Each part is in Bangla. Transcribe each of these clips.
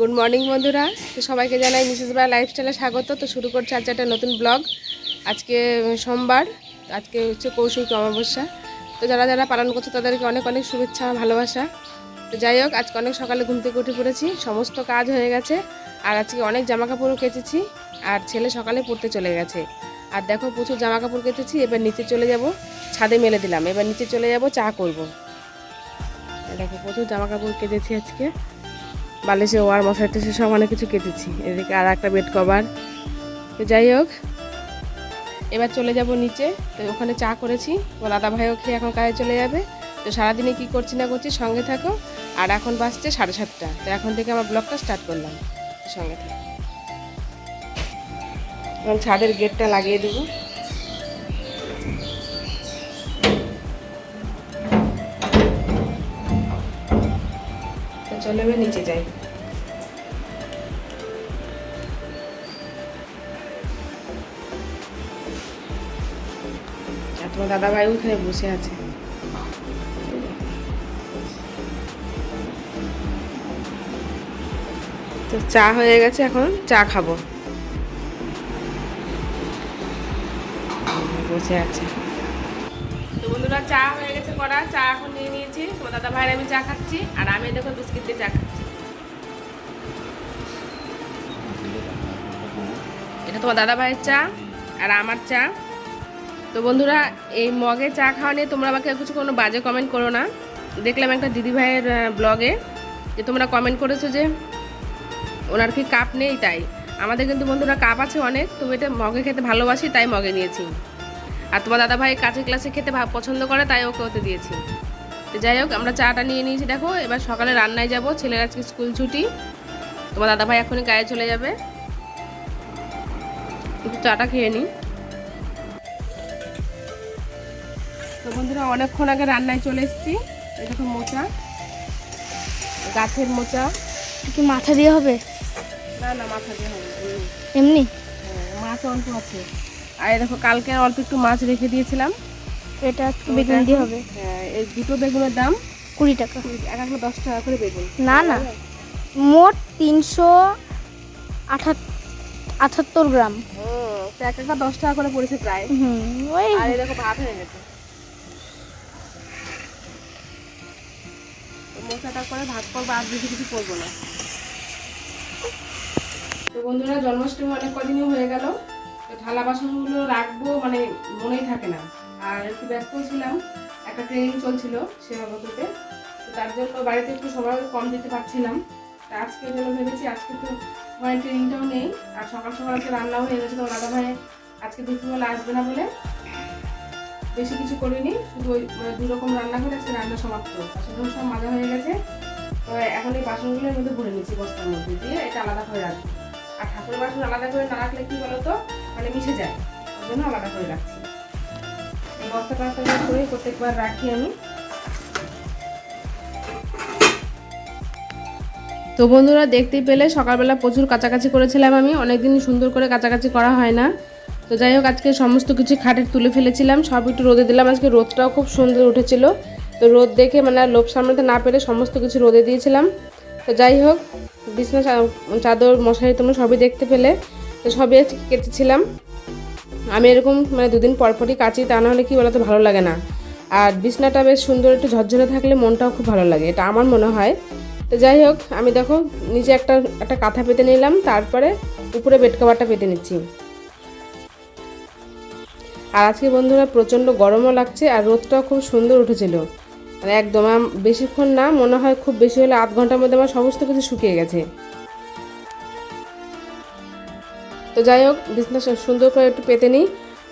গুড মর্নিং বন্ধুরা। তো সবাইকে জানাই মিসেস বা লাইফস্টাইলে স্বাগত। তো শুরু করছে আজকে একটা নতুন ব্লগ আজকে সোমবার। আজকে হচ্ছে কৌশিক অমাবস্যা। তো যারা যারা পালন করছে, তাদেরকে অনেক অনেক শুভেচ্ছা, ভালোবাসা। তো যাই হোক, আজকে অনেক সকালে ঘুম থেকে উঠে পড়েছি। সমস্ত কাজ হয়ে গেছে। আর আজকে অনেক জামা কাপড়ও কেচেছি। আর ছেলে সকালে পড়তে চলে গেছে। আর দেখো, প্রচুর জামা কাপড় কেচেছি। এবার নিচে চলে যাব। ছাদে মেলে দিলাম। এবার নিচে চলে যাব, চা করব। দেখো, প্রচুর জামা কাপড় কেচেছি আজকে। বালিশে ওয়ার মশারি টশারি সব অনেক কিছু কেটেছি। এদিকে আর একটা বেড কভার। তো যাই হোক, এবার চলে যাব নিচে। তো ওখানে চা করেছি। ও দাদা ভাইও খেয়ে এখন কাজে চলে যাবে। তো সারাদিনে কি করছি না করছি সঙ্গে থাকো। আর এখন বাজছে সাড়ে সাতটা। তো এখন থেকে আমার ব্লগটা স্টার্ট করলাম। সঙ্গে থাকো। এখন ছাদের গেটটা লাগিয়ে দেবো। চলো নিচে যাই। তোমার দাদা ভাই ওখানে বসে আছে। তো চা হয়ে গেছে, এখন চা খাব। বসে আছে। তো বন্ধুরা, চা হয়ে গেছে করা চা এখন নিয়ে নিয়েছি। তোমার দাদা ভাইয়ের আমি চা খাচ্ছি, আর আমি দেখো বিস্কিট দিয়ে চা খাচ্ছি। এটা তোমার দাদা ভাইয়ের চা, আর আমার চা। তো বন্ধুরা, এই মগে চা খাওয়া নিয়ে তোমরা আমাকে কিছু কোনো বাজে কমেন্ট করো না। দেখলাম একটা দিদি ভাইয়ের ব্লগে যে তোমরা কমেন্ট করেছ যে ওনার কি কাপ নেই তাই। আমাদের কিন্তু বন্ধুরা কাপ আছে অনেক তবে এটা মগে খেতে ভালোবাসি, তাই মগে নিয়েছি। আর তোমার দাদা ভাই কাঁচের গ্লাসে খেতে পছন্দ করে, তাই ওকে ওতে দিয়েছি। তো যাই হোক, আমরা চাটা নিয়ে নিয়েছি, দেখো, এবার সকালে রান্নায় যাব, ছেলের আজকে স্কুল ছুটি। তোমার দাদা ভাই এখনই গায়ে চলে যাবে। একটু চাটা খেয়ে নিই। তো বন্ধুরা অনেকক্ষণ আগে রান্নায় চলে এসেছি। এই দেখো মোচা গাছের মোচা। কি মাথা দিয়ে হবে? না না মাথা দিয়ে হবে এমনি। হ্যাঁ, মাছ অল্প আছে। আর দেখো কালকে অল্প একটু মাছ রেখে দিয়েছিলাম। এটা বেগুন দিয়ে হবে। হ্যাঁ এই দুটো বেগুনের দাম কুড়ি টাকা। এক একটা দশ টাকা করে বেগুন। না না। মোট তিনশো আঠাত্তর গ্রাম। তো এক একটা দশ টাকা করে পড়েছে প্রায়। হুম ওই আর এই দেখো ভাত হয়ে গেছে। মোচাটা করে ভাত করব আর বেশি কিছু করব না। তো বন্ধুরা, জন্মাষ্টমী অনেক কদিনই হয়ে গেল। তো থালা বাসনগুলো রাখব মানে মনেই থাকে না। আর একটু ব্যস্ত ছিলাম, একটা ট্রেনিং চলছিল সে বাবদতে তো তার জন্য বাড়িতে একটু সময় কম দিতে পারছিলাম। তা আজকে জন্য ভেবেছি আজকে তো মানে ট্রেনিংটাও নেই। আর সকাল সকাল আজকে রান্নাও হয়ে গেছে। দাদা ভাই আজকে দুপুরবেলা আসবে না বলে বেশি কিছু করিনি, শুধু ওই মানে দু রকম রান্না করে আজকে রান্না সমাপ্ত বাসনগুলো সব মাজা হয়ে গেছে তো এখন এই বাসনগুলোর মধ্যে ভরে নিচ্ছি বস্তার মধ্যে দিয়ে, এটা আলাদা করে রাখব। আর ঠাকুরের বাসন আলাদা করে না রাখলে কি বলতো? মানে মিশে যায় ওই জন্য আলাদা করে রাখছি। এই বস্তাটা আলাদা করে প্রত্যেকবার রাখি আমি। তো বন্ধুরা দেখতেই পেলে সকালবেলা প্রচুর কাছাকাছি করেছিলাম আমি অনেকদিন সুন্দর করে কাছাকাছি করা হয় না। তো যাই হোক, আজকে সমস্ত কিছু খাটের তুলে ফেলেছিলাম, সব একটু রোদে দিলাম। আজকে রোদটাও খুব সুন্দর উঠেছিল। তো রোদ দেখে মানে লোভ সামলাতে না পেরে সমস্ত কিছু রোদে দিয়েছিলাম। তো যাই হোক, বিছনা চাদর, মশারি তোমরা সবই দেখতে পেলে। তো সবই আজকে কেটেছিলাম আমি এরকম মানে দুদিন পর পরই কাচি, তা নাহলে কি বলতো, ভালো লাগে না। আর বিছনাটা বেশ সুন্দর, একটু ঝরঝরে থাকলে মনটাও খুব ভালো লাগে, এটা আমার মনে হয়। তো যাই হোক, আমি দেখো নিচে একটা একটা কাঁথা পেতে নিলাম, তারপরে উপরে বেড কভারটা পেতে নিচ্ছি। আর আজকে বন্ধুরা প্রচণ্ড গরমও লাগছে আর রোদটাও খুব সুন্দর উঠেছিল। মানে একদম বেশিক্ষণ না, মনে হয় খুব বেশি হলে আধ ঘণ্টার মধ্যে আমার সমস্ত কিছু শুকিয়ে গেছে। তো যাই হোক, বিছানা সুন্দর করে একটু পেতে নিই।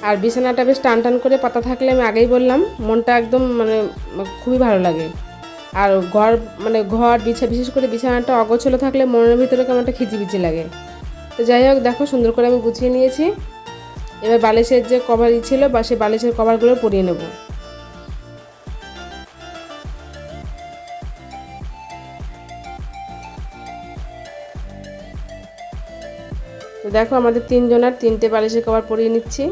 আর বিছানাটা বেশ টান টান করে পাতা থাকলে আমি আগেই বললাম, মনটা একদম মানে খুবই ভালো লাগে। আর ঘর মানে ঘর বিছা, বিশেষ করে বিছানাটা অগোছলো থাকলে মনের ভিতরে কেমন একটা খিচিবিচি লাগে। তো যাই হোক, দেখো সুন্দর করে আমি গুছিয়ে নিয়েছি। এবার বালিশের যে কভার ছিল, বা সেই বালিশের কভারগুলো পরিয়ে নেব। তো দেখো, আমাদের তিনজনের তিনটে বালিশের কভার পরিয়ে নিচ্ছি।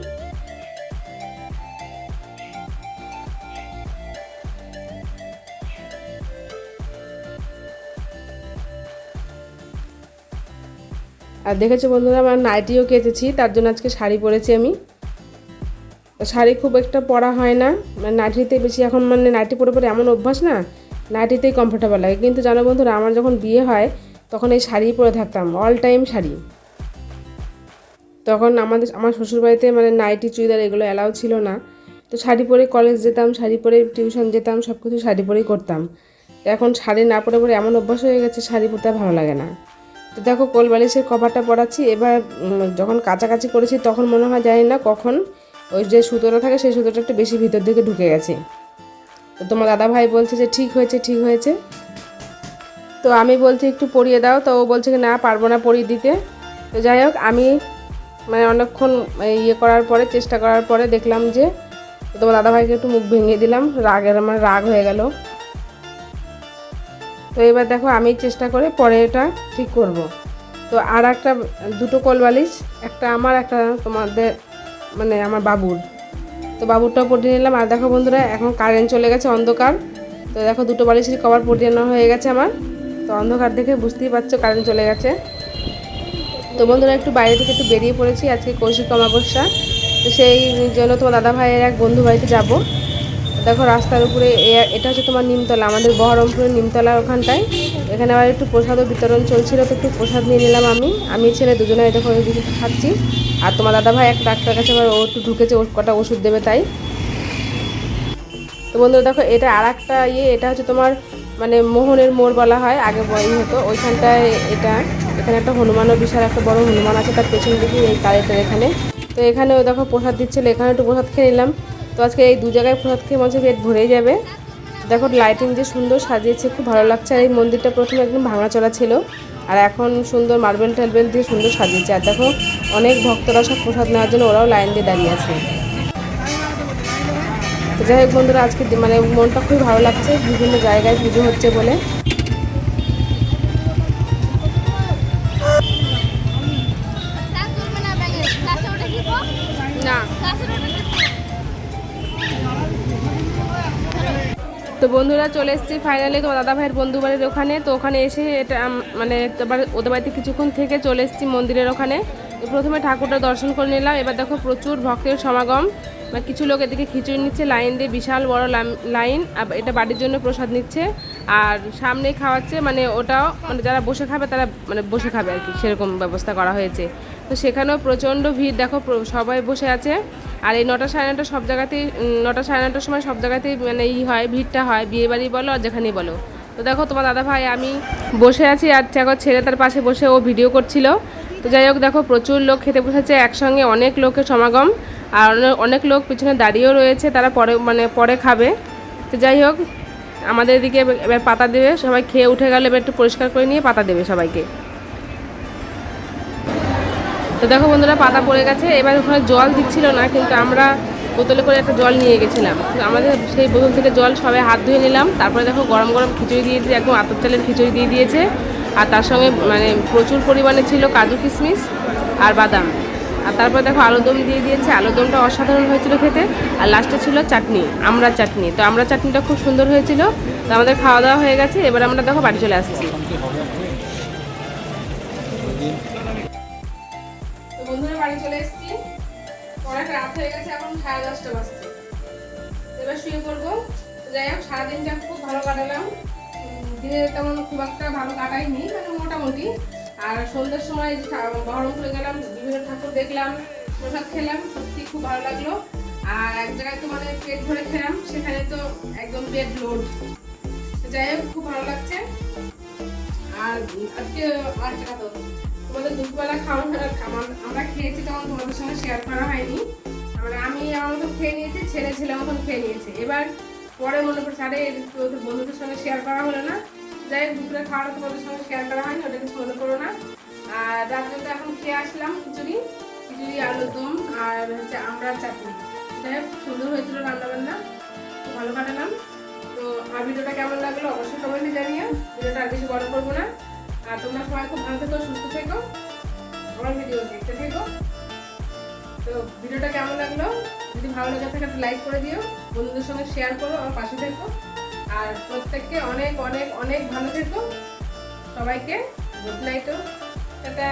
আর দেখেছ বন্ধুরা, আমার নাইটিও কেচেছি, তার জন্য আজকে শাড়ি পরেছি আমি। শাড়ি খুব একটা পরা হয় না মানে নাইটিতে বেশি এখন মানে নাইটি পরে পরে এমন অভ্যাস না, নাইটিতেই কমফোর্টেবল লাগে। কিন্তু জানো বন্ধুরা, আমার যখন বিয়ে হয়, তখন এই শাড়ি পরে থাকতাম অল টাইম শাড়ি। তখন আমাদের, আমার শ্বশুরবাড়িতে মানে নাইটি, চুড়িদার এগুলো অ্যালাউ ছিল না। তো শাড়ি পরে কলেজ যেতাম, শাড়ি পরে টিউশন যেতাম সব কিছু শাড়ি পরেই করতাম। এখন শাড়ি না পরে পরে এমন অভ্যাস হয়ে গেছে, শাড়ি পরতে ভালো লাগে না। তো দেখো কোলবালিশের কভারটা পরাচ্ছি। এবার যখন কাছাকাছি করেছি, তখন মনে হয় জানি না কখন ওই যে সুতোটা থাকে, সেই সুতোটা একটু বেশি ভিতর দিকে ঢুকে গেছে। তো তোমার দাদা ভাই বলছে যে, ঠিক হয়েছে ঠিক হয়েছে। তো আমি বলছি, একটু পরিয়ে দাও। তো ও বলছে কি, না, পারব না পরিয়ে দিতে। তো যাই হোক, আমি মানে অনেকক্ষণ ইয়ে করার পরে, চেষ্টা করার পরে দেখলাম যে, তোমার দাদাভাইকে একটু মুখ ভেঙে দিলাম। রাগের আমার রাগ হয়ে গেল। তো এবার দেখো আমি চেষ্টা করে পরে এটা ঠিক করব। তো আর একটা দুটো কোল বালিশ একটা আমার, একটা তোমাদের মানে আমার বাবুর। তো বাবুরটাও পটিয়ে নিলাম। আর দেখো বন্ধুরা, এখন কারেন্ট চলে গেছে অন্ধকার। তো দেখো দুটো বালিশের কভার পটিয়ে নেওয়া হয়ে গেছে আমার। তো অন্ধকার দেখে বুঝতেই পারছ কারেন্ট চলে গেছে। তো বন্ধুরা, একটু বাইরে থেকে একটু বেরিয়ে পড়েছি। আজকে কৌশিক অমাবস্যা। তো সেই জন্য তোমার দাদা ভাইয়ের এক বন্ধু বাড়িতে যাব। দেখো রাস্তার উপরে এটা হচ্ছে তোমার নিমতলা, আমাদের বহরমপুরের নিমতলার ওখানটায়। এখানে আবার একটু প্রসাদও বিতরণ চলছিল, তো একটু প্রসাদ নিয়ে নিলাম আমি। আমি ছেলে দুজনে দেখো ওইদিকে খাচ্ছি। আর তোমার দাদা ভাই এক ডাক্তার কাছে আবার ও একটু ঢুকেছে, ওর কটা ওষুধ দেবে তাই। তো বন্ধুরা দেখো, এটা আর একটা ইয়ে এটা হচ্ছে তোমার মানে মোহনের মোড় বলা হয়, আগে বই হতো। ওইখানটায় এটা, এখানে একটা হনুমানও বিশাল, একটা বড় হনুমান আছে তার পেছন দিকে, এই কারেটার এখানে। তো এখানেও দেখো প্রসাদ দিচ্ছিল এখানে একটু প্রসাদ খেয়ে নিলাম। তো আজকে এই দু জায়গায় প্রসাদ খেয়ে হচ্ছে পেট ভরে যাবে। দেখো লাইটিং যে সুন্দর সাজিয়েছে, খুব ভালো লাগছে। আর এই মন্দিরটা প্রথমে একদম ভাঙাচোরা ছিল। আর এখন সুন্দর মার্বেল টার্বেল দিয়ে সুন্দর সাজিয়েছে। আর দেখো অনেক ভক্তরা সব প্রসাদ নেওয়ার জন্য ওরাও লাইন দিয়ে দাঁড়িয়ে আছে। যাই হোক বন্ধুরা, আজকে মানে মনটা খুবই ভালো লাগছে। বিভিন্ন জায়গায় পুজো হচ্ছে বলে। তো বন্ধুরা চলে এসেছি ফাইনালি তোমার দাদা ভাইয়ের বন্ধু বাড়ির ওখানে। তো ওখানে এসে এটা মানে ওদের বাড়িতে কিছুক্ষণ থেকে চলে এসেছি মন্দিরের ওখানে। তো প্রথমে ঠাকুরটা দর্শন করে নিলাম। এবার দেখো প্রচুর ভক্তের সমাগম। বা কিছু লোক এদিকে খিচুড়ি নিচ্ছে, লাইন দিয়ে বিশাল বড় লাইন আর এটা বাড়ির জন্য প্রসাদ নিচ্ছে। আর সামনেই খাওয়াচ্ছে মানে ওটাও মানে যারা বসে খাবে তারা মানে বসে খাবে আর কি, সেরকম ব্যবস্থা করা হয়েছে। তো সেখানেও প্রচণ্ড ভিড়, দেখো সবাই বসে আছে। আর এই নটা সাড়ে নটা সব জায়গাতেই নটা সাড়ে নটার সময় সব জায়গাতেই মানে ই হয়, ভিড়টা হয় বিয়ে বাড়ি বলো আর যেখানেই বলো। তো দেখো তোমার দাদা ভাই, আমি বসে আছি আর দেখো ছেলে তার পাশে বসে ও ভিডিও করছিল। তো যাই হোক দেখো প্রচুর লোক খেতে বসেছে, একসঙ্গে অনেক লোকের সমাগম আর অনেক লোক পিছনে দাঁড়িয়েও রয়েছে, তারা পরে মানে পরে খাবে। তো যাই হোক, আমাদের এদিকে এবার- পাতা দেবে, সবাই খেয়ে উঠে গেলে, এবার একটু পরিষ্কার করে নিয়ে পাতা দেবে সবাইকে। দেখো বন্ধুরা, পাতা পড়ে গেছে। এবার ওখানে জল দিচ্ছিল না, কিন্তু আমরা বোতলে করে একটা জল নিয়ে গেছিলাম। আমাদের সেই বোতল থেকে জল সবাই হাত ধুয়ে নিলাম। তারপরে দেখো গরম গরম খিচুড়ি দিয়েছে একদম আতর চালের খিচুড়ি দিয়ে দিয়েছে। আর তার সঙ্গে মানে প্রচুর পরিমাণে ছিল কাজু কিশমিশ আর বাদাম। আর তারপরে দেখো আলুদম দিয়ে দিয়েছে। আলুদমটা অসাধারণ হয়েছিল খেতে। আর লাস্টে ছিল চাটনি, আমরা চাটনি। তো আমরা চাটনিটা খুব সুন্দর হয়েছিল। তো আমাদের খাওয়া দাওয়া হয়ে গেছে। এবার আমরা দেখো বাড়ি চলে আসছি। বাড়ি চলে এসেছি। অনেক রাত হয়ে গেছে, এখন সাড়ে দশটা বাজছে। এবার শুয়ে পড়ব। যাই হোক, সারাদিনটা খুব ভালো কাটালাম। দিনে তেমন খুব একটা ভালো কাটাইনি মানে মোটামুটি। আর সন্ধ্যের সময় বহরমপুরে গেলাম বিভিন্ন ঠাকুর দেখলাম, প্রসাদ খেলাম, সত্যি খুব ভালো লাগল। আর এক জায়গায় তো মানে পেট ভরে খেলাম, সেখানে তো একদম পেট লোড যাই হোক, খুব ভালো লাগছে। আর আজকে আর কথা তোমাদের দুপুরবেলা খাওয়া আমার- খেয়েছি তখন তোমাদের সঙ্গে শেয়ার করা হয়নি। মানে আমি আমার মতো খেয়ে নিয়েছি, ছেলে ছেলে মতন খেয়ে নিয়েছে। এবার পরে মনে করছে আরে ওদের বন্ধুদের সঙ্গে শেয়ার করা হলো না। যাই হোক, দুপুরে খাওয়াটা তোমাদের সঙ্গে শেয়ার করা হয়নি, ওটা কিছু মনে করো না। আর রাত্রে তো এখন খেয়ে আসলাম খিচুড়ি খিচুড়ি, আলুর দম আর হচ্ছে আমরা চাটনি। যাই হোক, সুন্দর হয়েছিল রান্নাবান্না ভালো কাটালাম। তো আমার ভিডিওটা কেমন লাগল অবশ্যই কমেন্টে জানিও। ভিডিওটা আর বেশি বড় করব না। আর তোমরা সবাই খুব ভালো থেকো, সুস্থ থেকো। আমার ভিডিও দেখতে থেকো। তো ভিডিওটা কেমন লাগল? যদি ভালো লেগে থাকে একটা লাইক করে দিও। বন্ধুদের সঙ্গে শেয়ার করো, আমার পাশে থেকো। আর প্রত্যেককে অনেক অনেক অনেক ভালো থেকো। সবাইকে গুড নাইটও টাটা।